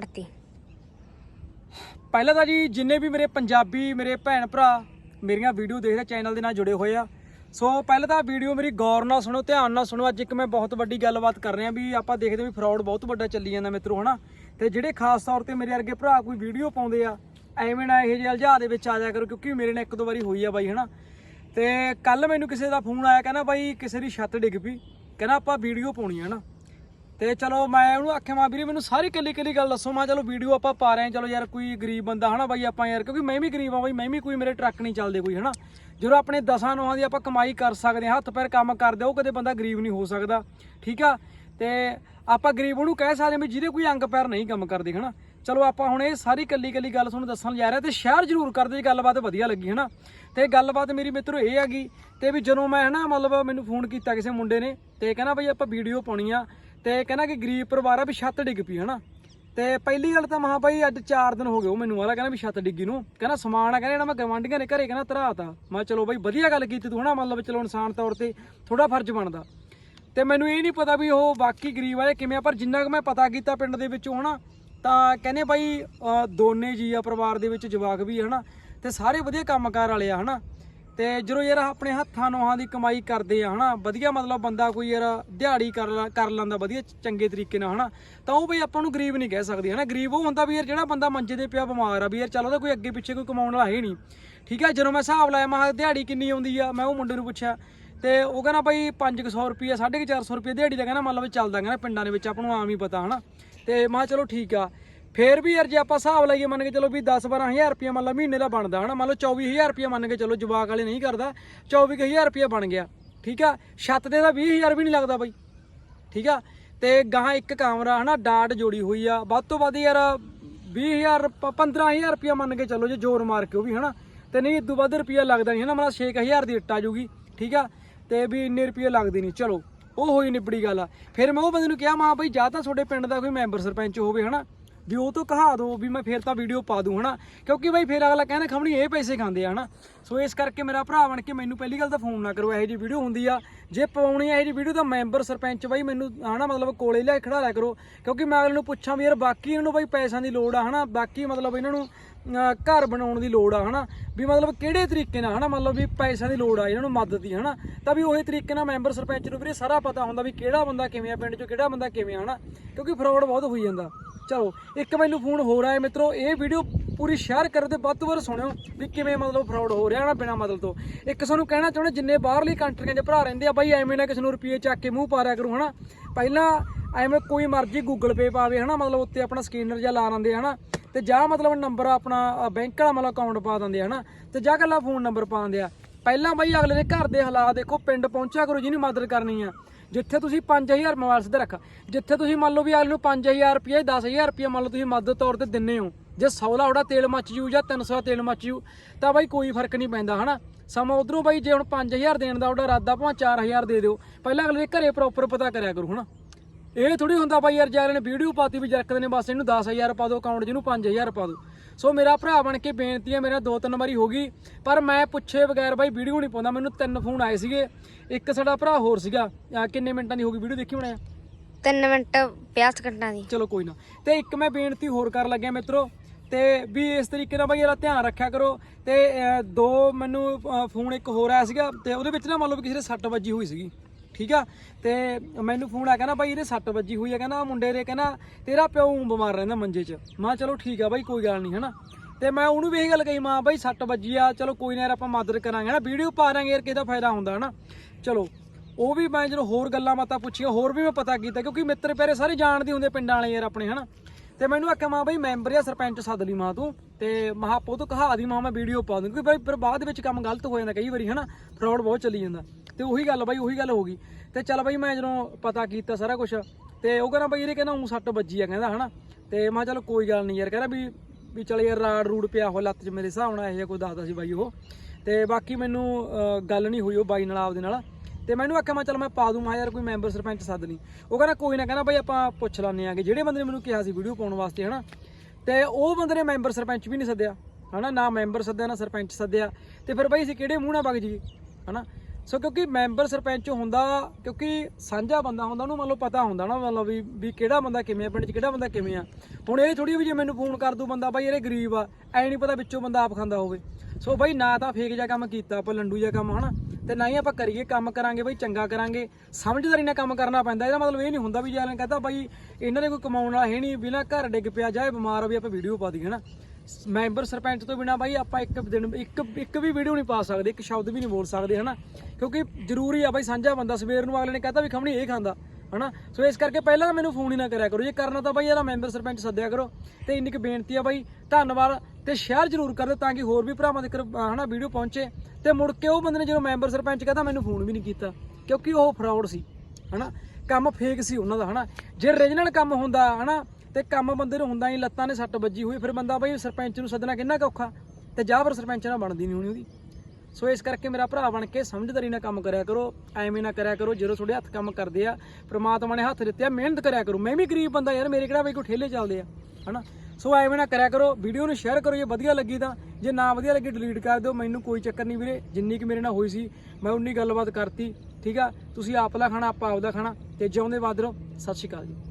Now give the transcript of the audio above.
ਪੜਤੀ ਪਹਿਲਾਂ ਤਾਂ ਜੀ ਜਿੰਨੇ ਵੀ ਮੇਰੇ ਪੰਜਾਬੀ ਮੇਰੇ ਭੈਣ ਭਰਾ ਮੇਰੀਆਂ ਵੀਡੀਓ ਦੇਖਦੇ ਚੈਨਲ ਦੇ ਨਾਲ ਜੁੜੇ ਹੋਏ ਆ। ਸੋ ਪਹਿਲਾਂ ਤਾਂ ਵੀਡੀਓ ਮੇਰੀ ਗੌਰ ਨਾਲ ਸੁਣੋ, ਧਿਆਨ ਨਾਲ ਸੁਣੋ। ਅੱਜ ਇੱਕ ਮੈਂ ਬਹੁਤ ਵੱਡੀ ਗੱਲਬਾਤ ਕਰ ਰਿਹਾ ਵੀ ਆਪਾਂ ਦੇਖਦੇ ਵੀ ਫਰਾਡ ਬਹੁਤ ਵੱਡਾ ਚੱਲੀ ਜਾਂਦਾ ਮਿੱਤਰੋ, ਹਨਾ? ਤੇ ਜਿਹੜੇ ਖਾਸ ਤੌਰ ਤੇ ਮੇਰੇ ਵਰਗੇ ਭਰਾ ਕੋਈ ਵੀਡੀਓ ਪਾਉਂਦੇ ਆ, ਐਵੇਂ ਨਾ ਇਹ ਜਿਹੇ ਅਲਝਾ ਦੇ ਵਿੱਚ ਆ ਜਾਇਆ ਕਰੋ, ਕਿਉਂਕਿ ਮੇਰੇ ਨਾਲ ਇੱਕ ਦੋ ਵਾਰੀ ਹੋਈ ਆ ਬਾਈ, ਹਨਾ? ਤੇ ਕੱਲ ਮੈਨੂੰ ਕਿਸੇ ਦਾ ਫੋਨ ਆਇਆ, ਕਹਿੰਦਾ ਬਾਈ ਕਿਸੇ ਦੀ ਛੱਤ ਡਿੱਗ ਪਈ। ਕਹਿੰਦਾ ਆਪਾਂ ਵੀਡੀਓ ਪਾਉਣੀ ਹੈ ਨਾ ਤੇ ਚਲੋ ਮੈਂ ਉਹਨੂੰ ਆਖਿਆ, ਮਾ ਵੀਰੇ ਮੈਨੂੰ ਸਾਰੀ ਕੱਲੀ ਕੱਲੀ ਗੱਲ ਦੱਸੋ। ਮੈਂ ਚਲੋ ਵੀਡੀਓ ਆਪਾਂ ਪਾ ਰਹੇ ਹਾਂ, ਚਲੋ ਯਾਰ ਕੋਈ ਗਰੀਬ ਬੰਦਾ ਹਨਾ ਬਾਈ ਆਪਾਂ ਯਾਰ, ਕਿਉਂਕਿ ਮੈਂ ਵੀ ਗਰੀਬ ਆ ਬਾਈ, ਮੈਂ ਵੀ ਕੋਈ ਮੇਰੇ ਟਰੱਕ ਨਹੀਂ ਚੱਲਦੇ ਕੋਈ ਹਨਾ। ਜਦੋਂ ਆਪਣੇ ਦਸਾਂ ਨੋਹਾਂ ਦੀ ਆਪਾਂ ਕਮਾਈ ਕਰ ਸਕਦੇ ਹਾਂ, ਹੱਥ ਪੈਰ ਕੰਮ ਕਰਦੇ ਉਹ ਕਦੇ ਬੰਦਾ ਗਰੀਬ ਨਹੀਂ ਹੋ ਸਕਦਾ, ਠੀਕ ਆ? ਤੇ ਆਪਾਂ ਗਰੀਬ ਉਹਨੂੰ ਕਹਿ ਸਕਦੇ ਹਾਂ ਵੀ ਜਿਹਦੇ ਕੋਈ ਅੰਗ ਪੈਰ ਨਹੀਂ ਕੰਮ ਕਰਦੇ ਹਨਾ। ਚਲੋ ਆਪਾਂ ਹੁਣ ਇਹ ਸਾਰੀ ਕੱਲੀ ਕੱਲੀ ਗੱਲ ਤੁਹਾਨੂੰ ਦੱਸਣ ਜਾ ਰਿਹਾ ਤੇ ਸ਼ੇਅਰ ਜ਼ਰੂਰ ਕਰਦੇ ਜੀ ਗੱਲਬਾਤ ਵਧੀਆ ਲੱਗੀ ਹਨਾ। ਤੇ ਗੱਲਬਾਤ ਮੇਰੀ ਮਿੱਤਰੋ ਇਹ ਹੈਗੀ ਤੇ ਵੀ ਜਦੋਂ ਮੈਂ ਹਨਾ ਮਤਲਬ ਮੈਨੂੰ ਫੋਨ ਕੀਤਾ ਕਿਸੇ ਮੁੰਡੇ ਨੇ, ਤੇ ਕਹਿੰਦਾ ਬਈ ਆਪਾਂ ਵੀਡੀਓ ਪਾਉਣੀ ਆ ਤੇ ਕਹਿੰਦਾ ਕਿ ਗਰੀਬ ਪਰਿਵਾਰ ਆ ਵੀ ਛੱਤ ਡਿੱਗ ਪਈ, ਹਨਾ? ਤੇ ਪਹਿਲੀ ਗੱਲ ਤਾਂ ਮਹਾ ਭਾਈ ਅੱਜ 4 ਦਿਨ ਹੋ ਗਏ ਉਹ ਮੈਨੂੰ, ਆਲਾ ਕਹਿੰਦਾ ਵੀ ਛੱਤ ਡਿੱਗੀ ਨੂੰ। ਕਹਿੰਦਾ ਸਮਾਨ ਆ, ਕਹਿੰਦਾ ਜਿਹੜਾ ਮੈਂ ਗਵਾਂਢੀਆਂ ਨੇ ਘਰੇ ਕਹਿੰਦਾ ਧਰਾਤਾ ਮੈਂ ਕਿਹਾ ਚਲੋ ਬਾਈ ਵਧੀਆ ਗੱਲ ਕੀਤੀ ਤੂੰ, ਹਨਾ? ਮਤਲਬ ਚਲੋ ਇਨਸਾਨ ਤੌਰ ਤੇ ਥੋੜਾ ਫਰਜ਼ ਬਣਦਾ। ਤੇ ਮੈਨੂੰ ਇਹ ਨਹੀਂ ਪਤਾ ਵੀ ਉਹ ਬਾਕੀ ਗਰੀਬ ਵਾਲੇ ਕਿਵੇਂ ਆ, ਪਰ ਜਿੰਨਾ ਕੁ ਮੈਂ ਪਤਾ ਕੀਤਾ ਪਿੰਡ ਦੇ ਵਿੱਚੋਂ, ਹਨਾ, ਤਾਂ ਕਹਿੰਦੇ ਬਾਈ ਦੋਨੇ ਜੀ ਆ ਪਰਿਵਾਰ ਦੇ ਵਿੱਚ ਜਵਾਕ ਵੀ ਆ, ਹਨਾ? ਤੇ ਸਾਰੇ ਵਧੀਆ ਕੰਮਕਾਰ ਵਾਲੇ ਆ, ਹਨਾ? ਤੇ ਜਦੋਂ ਯਾਰ ਆਪਣੇ ਹੱਥਾਂ ਨੋਹਾਂ ਦੀ ਕਮਾਈ ਕਰਦੇ ਆ, ਹਨਾ, ਵਧੀਆ ਮਤਲਬ ਬੰਦਾ ਕੋਈ ਯਾਰ ਦਿਹਾੜੀ ਕਰ ਲਾ- ਕਰ ਲੈਂਦਾ ਵਧੀਆ ਚੰਗੇ ਤਰੀਕੇ ਨਾਲ, ਹਨਾ, ਤਾਂ ਉਹ ਬਈ ਆਪਾਂ ਨੂੰ ਗਰੀਬ ਨਹੀਂ ਕਹਿ ਸਕਦੇ, ਹਨਾ, ਗਰੀਬ ਉਹ ਹੁੰਦਾ ਵੀ ਯਾਰ ਜਿਹੜਾ ਬੰਦਾ ਮੰਜੇ ਤੇ ਪਿਆ ਬਿਮਾਰ ਆ ਵੀ ਯਾਰ ਚੱਲ ਉਹਦਾ ਕੋਈ ਅੱਗੇ ਪਿੱਛੇ ਕੋਈ ਕਮਾਉਣ ਵਾਲਾ ਹੈ ਨਹੀਂ। ਠੀਕ ਹੈ ਜਦੋਂ ਮੈਂ ਹਿਸਾਬ ਲਾਇਆ, ਮੈਂ ਕਿਹਾ ਦਿਹਾੜੀ ਕਿੰਨੀ ਆਉਂਦੀ ਆ, ਮੈਂ ਉਹ ਮੁੰਡੇ ਨੂੰ ਪੁੱਛਿਆ, ਤੇ ਉਹ ਕਹਿੰਦਾ ਬਾਈ 500 ਰੁਪਏ 450 ਰੁਪਏ ਦਿਹਾੜੀ ਦਾ, ਕਹਿੰਦਾ ਮਤਲਬ ਚੱਲਦਾ, ਕਹਿੰਦਾ ਪਿੰਡਾਂ ਦੇ ਵਿੱਚ ਆਪਾਂ ਨੂੰ ਆਮ ਹੀ ਪਤਾ, ਹਨਾ, ਤੇ ਮੈਂ ਕਿਹਾ ਚਲੋ ਠੀਕ ਆ। ਫੇਰ ਵੀ ਯਾਰ ਜੇ ਆਪਾਂ ਹਿਸਾਬ ਲਾਈਏ ਮੰਨ ਕੇ ਚਲੋ ਵੀ 10 12000 ਰੁਪਏ ਮੰਨ ਲਓ ਮਹੀਨੇ ਦਾ ਬਣਦਾ, ਹਨਾ? ਮੰਨ ਲਓ 24000 ਰੁਪਏ ਮੰਨ ਕੇ ਚਲੋ ਜਵਾਕ ਵਾਲੇ ਨਹੀਂ ਕਰਦਾ 24000 ਰੁਪਏ ਬਣ ਗਿਆ, ਠੀਕ ਆ? ਛੱਤ ਤੇ ਤਾਂ 20000 ਵੀ ਨਹੀਂ ਲੱਗਦਾ ਬਾਈ, ਠੀਕ ਆ? ਤੇ ਗਾਹਾਂ ਇੱਕ ਕਮਰਾ, ਹਨਾ? ਡਾਟ ਜੋੜੀ ਹੋਈ ਆ, ਵੱਧ ਤੋਂ ਵੱਧ ਯਾਰ 20000 ਪ- 15000 ਰੁਪਇਆ ਮੰਨ ਕੇ ਚੱਲੋ ਜੇ ਜ਼ੋਰ ਮਾਰ ਕੇ ਉਹ ਵੀ, ਹਨਾ? ਤੇ ਨਹੀਂ, ਇਦੋਂ ਵੱਧ ਰੁਪਇਆ ਲੱਗਦਾ ਨਹੀਂ, ਹਨਾ? ਮਤਲਬ 6000 ਦੀ ਇੱਟ ਆ ਜੂਗੀ, ਠੀਕ ਆ? ਤੇ ਵੀ ਇੰਨੇ ਰੁਪਏ ਲੱਗਦੇ ਨਹੀਂ, ਚਲੋ, ਉਹ ਹੋਈ ਨਿਬੜੀ ਗੱਲ ਆ। ਫਿਰ ਮੈਂ ਉਹ ਬੰਦੇ ਨੂੰ ਕਿਹਾ, ਮਾਂ ਬਈ, ਜਾਂ ਤਾਂ ਤੁਹਾਡੇ ਪਿੰਡ ਦਾ ਕੋਈ ਮੈਂਬਰ ਸਰਪੰਚ ਹੋਵੇ, ਹਨਾ? ਵੀ ਉਹ ਤੋਂ ਕਹਾ ਦਿਓ ਵੀ ਮੈਂ ਫੇਰ ਤਾਂ ਵੀਡੀਓ ਪਾ ਦੂੰ, ਹਨਾ? ਕਿਉਂਕਿ ਬਈ ਫੇਰ ਅਗਲਾ ਕਹਿੰਦਾ, ਖਮਣੀ, ਇਹ ਪੈਸੇ ਖਾਂਦੇ ਆ, ਹਨਾ? ਸੋ ਇਸ ਕਰਕੇ ਮੇਰਾ ਭਰਾ ਬਣ ਕੇ ਮੈਨੂੰ ਪਹਿਲੀ ਗੱਲ ਤਾਂ ਫੋਨ ਨਾ ਕਰੋ, ਇਹੋ ਜਿਹੀ ਵੀਡੀਓ ਹੁੰਦੀ ਆ। ਜੇ ਪਾਉਣੀ ਆ ਇਹੋ ਜਿਹੀ ਵੀਡੀਓ ਤਾਂ ਮੈਂਬਰ ਸਰਪੰਚ ਬਾਈ ਮੈਨੂੰ, ਹਨਾ, ਮਤਲਬ ਕੋਲੇ ਲਿਆ ਕੇ ਖੜਾ ਲਿਆ ਕਰੋ। ਕਿਉਂਕਿ ਮੈਂ ਅਗਲੇ ਨੂੰ ਪੁੱਛਾਂ ਵੀ ਯਾਰ ਬਾਕੀ ਇਹਨਾਂ ਨੂੰ ਬਾਈ ਪੈਸਿਆਂ ਦੀ ਲੋੜ ਆ, ਹਨਾ? ਬਾਕੀ ਮਤਲਬ ਇਹਨਾਂ ਨੂੰ ਘਰ ਬਣਾਉਣ ਦੀ ਲੋੜ ਆ, ਹਨਾ? ਵੀ ਮਤਲਬ ਕਿਹੜੇ ਤਰੀਕੇ ਨਾਲ, ਹਨਾ? ਮਤਲਬ ਵੀ ਪੈਸਿਆਂ ਦੀ ਲੋੜ ਆ, ਇਹਨਾਂ ਨੂੰ ਮਦਦ ਦੀ, ਹਨਾ? ਤਾਂ ਵੀ ਉਹੀ ਤਰੀਕੇ ਨਾਲ ਮੈਂਬਰ ਸਰਪੰਚ ਨੂੰ ਵੀਰੇ ਸਾਰਾ ਪਤਾ ਹੁੰਦਾ ਵੀ ਕਿਹੜਾ ਬੰਦਾ ਕਿਵੇਂ ਆ, ਪਿੰਡ 'ਚੋਂ ਕਿਹੜਾ ਬੰਦਾ ਕਿਵੇਂ ਆ, ਹਨਾ? ਕਿਉਂਕਿ ਫਰਾਡ ਬਹੁਤ ਹੋਈ ਜਾਂਦਾ। ਚਲੋ, ਇੱਕ ਮੈਨੂੰ ਫੋਨ ਹੋ ਰਿਹਾ ਹੈ ਮਿੱਤਰੋ, ਇਹ ਵੀਡੀਓ ਪੂਰੀ ਸ਼ੇਅਰ ਕਰੋ ਤੇ ਵੱਧ ਤੋਂ ਵੱਧ ਸੁਣਿਓ ਵੀ ਕਿਵੇਂ ਮਤਲਬ ਫਰਾਡ ਹੋ ਰਿਹਾ ਨਾ ਬਿਨਾ ਮਤਲਬ ਤੋਂ। ਇੱਕ ਸਾਨੂੰ ਕਹਿਣਾ ਚਾਹੁੰਦਾ, ਜਿੰਨੇ ਬਾਹਰਲੀ ਕੰਟਰੀਆਂ 'ਚ ਭਰਾ ਰਹਿੰਦੇ ਆ, ਬਾਈ ਐਵੇਂ ਨਾ ਕਿਸੇ ਨੂੰ ਰੁਪਏ ਚੱਕ ਕੇ ਮੂੰਹ ਪਾ ਰਿਆ ਕਰੋ, ਹਨਾ? ਪਹਿਲਾਂ ਐਵੇਂ ਕੋਈ ਮਰਜ਼ੀ ਗੂਗਲ ਪੇ ਪਾਵੇ, ਹਨਾ? ਮਤਲਬ ਉੱਤੇ ਆਪਣਾ ਸਕੈਨਰ ਜਾਂ ਲਾ ਦਿੰਦੇ, ਹਨਾ? ਤੇ ਜਾਂ ਮਤਲਬ ਨੰਬਰ ਆਪਣਾ ਬੈਂਕ ਵਾਲਾ ਮਤਲਬ ਅਕਾਊਂਟ ਪਾ ਦਿੰਦੇ, ਹਨਾ? ਤੇ ਜਾਂ ਕੱਲਾ ਫੋਨ ਨੰਬਰ ਪਾ ਦਿੰਦੇ ਆ। ਪਹਿਲਾਂ ਬਾਈ ਅਗਲੇ ਦੇ ਘਰ ਦੇ ਹਾਲਾਤ ਦੇਖੋ, ਪਿੰਡ ਪਹੁੰਚਿਆ ਕਰੋ, ਜਿਹਨੂੰ ਮਦਦ ਕਰਨੀ ਆ। ਜਿੱਥੇ ਤੁਸੀਂ 5000 ਮੋਬਾਈਲ ਸਿੱਧਾ ਰੱਖ, ਜਿੱਥੇ ਤੁਸੀਂ ਮੰਨ ਲਓ ਵੀ ਅਗਲੇ ਨੂੰ 5000 ਰੁਪਏ 10000 ਰੁਪਏ ਮੰਨ ਲਓ ਤੁਸੀਂ ਮਦਦ ਤੌਰ ਤੇ ਦਿੰਨੇ ਹੋ, ਜੇ 100 ਦਾ ਉਹਦਾ ਤੇਲ ਮੱਚ ਜੂ ਜਾਂ 300 ਦਾ ਤੇਲ ਮੱਚ ਜੂ, ਤਾਂ ਬਾਈ ਕੋਈ ਫ਼ਰਕ ਨਹੀਂ ਪੈਂਦਾ, ਹਨਾ? ਸਮਾਂ ਉਧਰੋਂ ਬਾਈ ਜੇ ਹੁਣ 5000 ਦੇਣ ਦਾ ਉਹਦਾ ਇਰਾਦਾ, ਭਾਵੇਂ 4000 ਦੇ ਦਿਓ, ਪਹਿਲਾਂ ਅਗਲੇ ਦੇ ਘਰੇ ਪ੍ਰੋਪਰ ਪਤਾ ਕਰਿਆ ਕਰੋ, ਹਨਾ? ਇਹ ਥੋੜੀ ਹੁੰਦਾ ਬਾਈ ਯਾਰ ਜੇ ਅਗਲੇ ਨੇ ਵੀਡੀਓ ਪਾਤੀ ਵੀ ਜਰਕਦੇ ਨੇ ਬਸ ਇਹਨੂੰ 10000 ਪਾ ਦਿਓ ਅਕਾਊਂਟ ਜਿਹਨੂੰ 5000 ਪਾ ਦਿਓ। ਸੋ ਮੇਰਾ ਭਰਾ ਬਣ ਕੇ ਬੇਨਤੀ ਹੈ ਮੇਰਾ ਦੋ ਤਿੰਨ ਵਾਰੀ ਹੋ ਗਈ ਪਰ ਮੈਂ ਪੁੱਛੇ ਬਗੈਰ ਬਾਈ ਵੀਡੀਓ ਨਹੀਂ ਪਾਉਂਦਾ ਮੈਨੂੰ ਤਿੰਨ ਫੋਨ ਆਏ ਸੀਗੇ। ਇੱਕ ਸਾਡਾ ਭਰਾ ਹੋਰ ਸੀਗਾ ਕਿੰਨੇ ਮਿੰਟਾਂ ਦੀ ਹੋ ਗਈ ਵੀਡੀਓ ਦੇਖੀ ਹੋਣਾ? 3 ਮਿੰਟ 50 ਸਕਿੰਟਾਂ ਦੀ। ਚਲੋ ਕੋਈ ਨਾ। ਤੇ ਇੱਕ ਮੈਂ ਬੇਨਤੀ ਹੋਰ ਕਰਨ ਲੱਗਿਆ ਮਿੱਤਰੋ ਤੇ ਵੀ ਇਸ ਤਰੀਕੇ ਨਾਲ ਬਾਈ ਇਹਦਾ ਧਿਆਨ ਰੱਖਿਆ ਕਰੋ। ਤੇ ਦੋ ਮੈਨੂੰ ਫੋਨ ਇੱਕ ਹੋਰ ਆਇਆ ਸੀਗਾ ਤੇ ਉਹਦੇ ਵਿੱਚ ਨਾ ਮੰਨ ਲਓ ਕਿਸੇ ਦੇ ਸੱਟ ਵੱਜੀ ਹੋਈ ਸੀਗੀ। ਠੀਕ ਆ? ਤੇ ਮੈਨੂੰ ਫੋਨ ਆ ਕਹਿੰਦਾ ਬਾਈ ਇਹਦੇ ਸੱਟ ਵੱਜੀ ਹੋਈ ਆ, ਕਹਿੰਦਾ ਮੁੰਡੇ ਦੇ ਕਹਿੰਦਾ ਤੇਰਾ ਪਿਓ ਬਿਮਾਰ ਰਹਿੰਦਾ ਮੰਜੇ 'ਚ। ਮੈਂ ਚਲੋ ਠੀਕ ਆ ਬਾਈ, ਕੋਈ ਗੱਲ ਨਹੀਂ, ਹਨਾ? ਤੇ ਮੈਂ ਉਹਨੂੰ ਵੀ ਇਹ ਗੱਲ ਕਹੀ, ਮਾਂ ਬਾਈ ਸੱਟ ਵੱਜੀ ਆ, ਚਲੋ ਕੋਈ ਨਾ ਯਾਰ ਆਪਾਂ ਮਦਦ ਕਰਾਂਗੇ ਨਾ ਵੀਡੀਓ ਪਾ ਦਾਂਗੇ ਯਾਰ, ਕਿਹਦਾ ਫਾਇਦਾ ਹੁੰਦਾ, ਹਨਾ? ਚਲੋ, ਉਹ ਵੀ ਮੈਂ ਜਦੋਂ ਹੋਰ ਗੱਲਾਂ ਬਾਤਾਂ ਪੁੱਛੀਆਂ, ਹੋਰ ਵੀ ਮੈਂ ਪਤਾ ਕੀਤਾ, ਕਿਉਂਕਿ ਮਿੱਤਰ ਪਿਆਰੇ ਸਾਰੇ ਜਾਣਦੇ ਹੁੰਦੇ ਪਿੰਡਾਂ ਵਾਲੇ ਯਾਰ ਆਪਣੇ, ਹਨਾ? ਤੇ ਮੈਨੂੰ ਆਖਿਆ, ਮਾਂ ਬਾਈ ਮੈਂਬਰ ਆ, ਸਰਪੰਚ ਸੱਦ ਲਈ ਮਾਂ ਤੂੰ, ਤੇ ਮਹਾ ਪੋ ਤੂੰ ਕਹਾ ਦੀ ਮਾਂ, ਮੈਂ ਵੀਡੀਓ ਪਾ ਦੂੰ ਕਿਉਂਕਿ ਬਾਈ ਫਿਰ ਬਾਅਦ ਵਿੱਚ ਕੰਮ ਗਲਤ ਹੋ ਜਾਂਦਾ ਕਈ ਵਾਰੀ, ਹਨਾ? ਫਰਾਡ ਬਹੁਤ ਚੱਲੀ ਜਾਂਦਾ। ਤੇ ਉਹੀ ਗੱਲ ਬਾਈ, ਉਹੀ ਗੱਲ ਹੋ ਗਈ। ਤੇ ਚੱਲ ਬਾਈ ਮੈਂ ਜਦੋਂ ਪਤਾ ਕੀਤਾ ਸਾਰਾ ਕੁਝ ਤੇ ਉਹ ਕਹਿੰਦਾ ਬਾਈ ਇਹਦੇ ਕਹਿੰਦਾ ਉਹ ਸੱਟ ਵੱਜੀ ਆ ਕਹਿੰਦਾ, ਹਨਾ। ਤੇ ਮੈਂ ਕਿਹਾ ਚਲੋ ਕੋਈ ਗੱਲ ਨਹੀਂ ਯਾਰ, ਕਹਿੰਦਾ ਵੀ ਵੀ ਚਲ ਯਾਰ ਰਾੜ ਰੂੜ ਪਿਆ ਹੋ ਲੱਤ 'ਚ ਮੇਰੇ ਹਿਸਾਬ ਨਾਲ, ਇਹ ਜਿਹਾ ਕੋਈ ਦੱਸਦਾ ਸੀ ਬਾਈ ਉਹ। ਤੇ ਬਾਕੀ ਮੈਨੂੰ ਗੱਲ ਨਹੀਂ ਹੋਈ ਉਹ ਬਾਈ ਨਾਲ ਆਪਦੇ ਨਾਲ। ਤੇ ਮੈਨੂੰ ਆਖਿਆ, ਮੈਂ ਚੱਲ ਮੈਂ ਪਾ ਦੂੰ, ਮੈਂ ਯਾਰ ਕੋਈ ਮੈਂਬਰ ਸਰਪੰਚ ਸੱਦ ਲਈ। ਉਹ ਕਹਿੰਦਾ ਕੋਈ ਨਾ, ਕਹਿੰਦਾ ਬਾਈ ਆਪਾਂ ਪੁੱਛ ਲੈਂਦੇ ਆਂਗੇ ਜਿਹੜੇ ਬੰਦੇ ਨੇ ਮੈਨੂੰ ਕਿਹਾ ਸੀ ਵੀਡੀਓ ਪਾਉਣ ਵਾਸਤੇ, ਹਨਾ। ਤੇ ਉਹ ਬੰਦੇ ਨੇ ਮੈਂਬਰ ਸਰਪੰਚ ਵੀ ਨਹੀਂ ਸੱਦਿਆ, ਹਨਾ। ਨਾ ਮੈਂਬਰ ਸੱਦਿਆ, ਨਾ ਸਰਪੰਚ ਸੱਦਿਆ। ਤੇ ਫਿਰ ਬਾਈ ਅਸੀਂ ਕਿਹੜੇ ਮੂੰਹ ਨਾਲ ਵਗ ਜੀ ਹਨਾ। ਸੋ ਕਿਉਂਕਿ ਮੈਂਬਰ ਸਰਪੰਚ ਹੁੰਦਾ, ਕਿਉਂਕਿ ਸਾਂਝਾ ਬੰਦਾ ਹੁੰਦਾ, ਉਹਨੂੰ ਮੰਨ ਲਓ ਪਤਾ ਹੁੰਦਾ ਨਾ ਮੰਨ ਲਓ ਵੀ ਵੀ ਕਿਹੜਾ ਬੰਦਾ ਕਿਵੇਂ ਆ, ਪਿੰਡ 'ਚ ਕਿਹੜਾ ਬੰਦਾ ਕਿਵੇਂ ਆ। ਹੁਣ ਇਹ ਥੋੜੀ ਵੀ ਜੇ ਮੈਨੂੰ ਫੋਨ ਕਰ ਦੂ ਬੰਦਾ, ਬਾਈ ਇਹਦੇ ਗਰੀਬ ਆ, ਐ ਨਹੀਂ ਪਤਾ ਵਿੱਚੋਂ ਬੰਦਾ ਆਪ ਖਾਂਦਾ ਹੋਵੇ। ਸੋ ਬਾਈ ਨਾ ਤਾਂ ਫੇਕ ਜਿਹਾ ਕੰਮ ਕੀਤਾ, ਆਪਾਂ ਲੰਡੂ ਜਿਹਾ ਕੰਮ, ਹਨਾ? ਤੇ ਨਾ ਹੀ ਆਪਾਂ ਕਰੀਏ, ਕੰਮ ਕਰਾਂਗੇ ਬਾਈ, ਚੰਗਾ ਕਰਾਂਗੇ। ਸਮਝਦਾਰੀ ਨਾਲ ਕੰਮ ਕਰਨਾ ਪੈਂਦਾ, ਇਹਦਾ ਮਤਲਬ ਇਹ ਨਹੀਂ ਹੁੰਦਾ ਵੀ ਜਾlen ਕਹਿੰਦਾ ਬਾਈ, ਇਹਨਾਂ ਨੇ ਕੋਈ ਕਮਾਉਣ ਵਾਲਾ ਹੈ ਨਹੀਂ ਬਿਨਾ ਘਰ ਡਿੱਗ ਪਿਆ, ਜਾਏ ਬਿਮਾਰ ਹੋ ਵੀ ਆਪਾਂ ਵੀਡੀਓ ਪਾ ਦਈਏ, ਹਨਾ? ਮੈਂਬਰ ਸਰਪੰਚ ਤੋਂ ਬਿਨਾ ਬਾਈ ਆਪਾਂ ਇੱਕ ਦਿਨ, ਇੱਕ ਇੱਕ ਵੀ ਵੀਡੀਓ ਨਹੀਂ ਪਾ ਸਕਦੇ, ਇੱਕ ਸ਼ਬਦ ਵੀ ਨਹੀਂ ਬੋਲ ਸਕਦੇ, ਹਨਾ? ਕਿਉਂਕਿ ਜ਼ਰੂਰੀ ਆ ਬਾਈ ਸਾਂਝਾ ਬੰਦਾ, ਸਵੇਰ ਨੂੰ ਅਗਲੇ ਨੇ ਕਹਤਾ ਵੀ ਖਮਣੀ ਇਹ ਖਾਂਦਾ, ਹਨਾ? ਸੋ ਇਸ ਕਰਕੇ ਪਹਿਲਾਂ ਤਾਂ ਮੈਨੂੰ ਫੋਨ ਹੀ ਨਾ ਕਰਿਆ ਕਰੋ, ਜੇ ਕਰਨਾ ਤਾਂ ਬਾਈ ਇਹਦਾ ਮੈਂਬਰ ਸਰਪੰਚ ਸੱਦਿਆ ਕਰੋ। ਤੇ ਇੰਨੀ ਕੁ ਬੇਨਤੀ ਆ ਬਾਈ, ਧੰਨਵਾਦ, ਤੇ ਸ਼ੇਅਰ ਜ਼ਰੂਰ ਕਰ ਦਿਓ ਤਾਂ ਕਿ ਹੋਰ ਵੀ ਭਰਾਵਾਂ ਤੱਕ, ਹਨਾ ਵੀਡੀਓ ਪਹੁੰਚੇ। ਤੇ ਮੁੜ ਕੇ ਉਹ ਬੰਦੇ ਨੇ ਜਦੋਂ ਮੈਂਬਰ ਸਰਪੰਚ ਕਹਤਾ, ਮੈਨੂੰ ਫੋਨ ਵੀ ਨਹੀਂ ਕੀਤਾ, ਕਿਉਂਕਿ ਉਹ ਫਰਾਡ ਸੀ, ਹਨਾ? ਕੰਮ ਫੇਕ ਸੀ ਉਹਨਾਂ ਦਾ, ਹਨਾ? ਜੇ ਰੀਜਨਲ ਕੰਮ ਹੁੰਦਾ, ਹਨਾ ਤੇ ਕੰਮ ਬੰਦੇ ਨੂੰ ਹੁੰਦਾ ਨਹੀਂ, ਲੱਤਾਂ ਨੇ ਸੱਟ ਵੱਜੀ ਹੋਈ, ਫਿਰ ਬੰਦਾ ਬਈ ਸਰਪੰਚ ਨੂੰ ਸੱਦਣਾ ਕਿੰਨਾ ਕੁ ਔਖਾ ਤੇ ਜਾਂ ਫਿਰ ਸਰਪੰਚ ਨਾਲ ਬਣਦੀ ਨਹੀਂ ਹੋਣੀ ਉਹਦੀ। ਸੋ ਇਸ ਕਰਕੇ ਮੇਰਾ ਭਰਾ ਬਣ ਕੇ ਸਮਝਦਾਰੀ ਨਾਲ ਕੰਮ ਕਰਿਆ ਕਰੋ, ਐਵੇਂ ਨਾ ਕਰਿਆ ਕਰੋ, ਜਦੋਂ ਤੁਹਾਡੇ ਹੱਥ ਕੰਮ ਕਰਦੇ ਆ, ਪ੍ਰਮਾਤਮਾ ਨੇ ਹੱਥ ਦਿੱਤੇ ਆ, ਮਿਹਨਤ ਕਰਿਆ ਕਰੋ। ਮੈਂ ਵੀ ਗਰੀਬ ਬੰਦਾ ਯਾਰ, ਮੇਰੇ ਕਿਹੜਾ ਬਈ ਕੋਈ ਠੇਲੇ ਚੱਲਦੇ ਆ, ਹਨਾ? ਸੋ ਐਵੇਂ ਨਾ ਕਰਿਆ ਕਰੋ, ਵੀਡੀਓ ਨੂੰ ਸ਼ੇਅਰ ਕਰੋ, ਜੇ ਵਧੀਆ ਲੱਗੀ ਤਾਂ, ਜੇ ਨਾ ਵਧੀਆ ਲੱਗੀ ਡਿਲੀਟ ਕਰ ਦਿਓ, ਮੈਨੂੰ ਕੋਈ ਚੱਕਰ ਨਹੀਂ ਵੀਰੇ, ਜਿੰਨੀ ਕਿ ਮੇਰੇ ਨਾਲ ਹੋਈ ਸੀ, ਮੈਂ ਉਨੀ ਗੱਲਬਾਤ ਕਰਤੀ, ਠੀਕ ਆ? ਤੁਸੀਂ ਆਪ ਖਾਣਾ, ਆਪਾਂ ਆਪਦਾ ਖਾਣਾ, ਤੇ ਜਿਉਂਦੇ ਬਾਦ ਰਹੋ, ਸਤਿ ਸ਼੍ਰੀ ਅਕਾਲ ਜੀ।